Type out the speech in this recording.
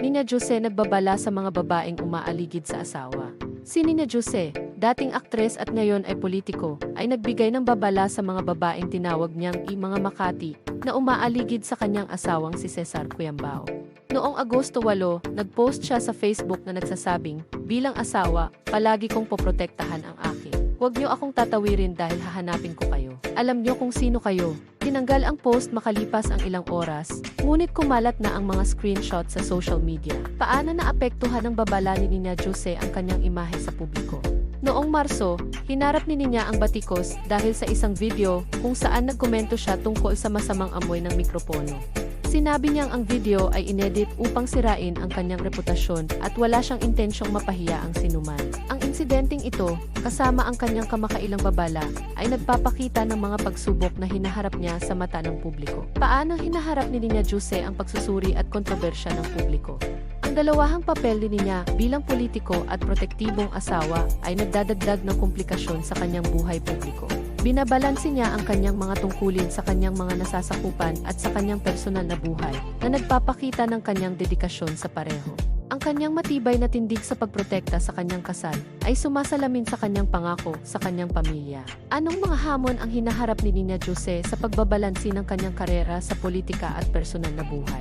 Nina Jose nagbabala sa mga babaeng umaaligid sa asawa. Si Nina Jose, dating aktres at ngayon ay politiko, ay nagbigay ng babala sa mga babaeng tinawag niyang i mga Makati na umaaligid sa kanyang asawang si Cesar Cuyambao. Noong Agosto 8, nagpost siya sa Facebook na nagsasabing, bilang asawa, palagi kong poprotektahan ang akin. Huwag niyo akong tatawirin dahil hahanapin ko kayo. Alam niyo kung sino kayo. Tinanggal ang post makalipas ang ilang oras, ngunit kumalat na ang mga screenshot sa social media. Paano naapektuhan ng babala ni Nina Jose ang kanyang imahe sa publiko? Noong Marso, hinarap ni Ninya ang batikos dahil sa isang video kung saan nagkomento siya tungkol sa masamang amoy ng mikropono. Sinabi niyang ang video ay inedit upang sirain ang kanyang reputasyon at wala siyang intensyong mapahiya ang sinuman. Ang insidenteng ito, kasama ang kanyang kamakailang babala, ay nagpapakita ng mga pagsubok na hinaharap niya sa mata ng publiko. Paano hinaharap ni Ninya Jose ang pagsusuri at kontrobersya ng publiko? Ang dalawahang papel ni niya bilang politiko at protektibong asawa ay nagdadagdag ng komplikasyon sa kanyang buhay publiko. Binabalanse niya ang kanyang mga tungkulin sa kanyang mga nasasakupan at sa kanyang personal na buhay na nagpapakita ng kanyang dedikasyon sa pareho. Ang kanyang matibay na tindig sa pagprotekta sa kanyang kasal ay sumasalamin sa kanyang pangako sa kanyang pamilya. Anong mga hamon ang hinaharap ni Nina Jose sa pagbabalansi ng kanyang karera sa politika at personal na buhay?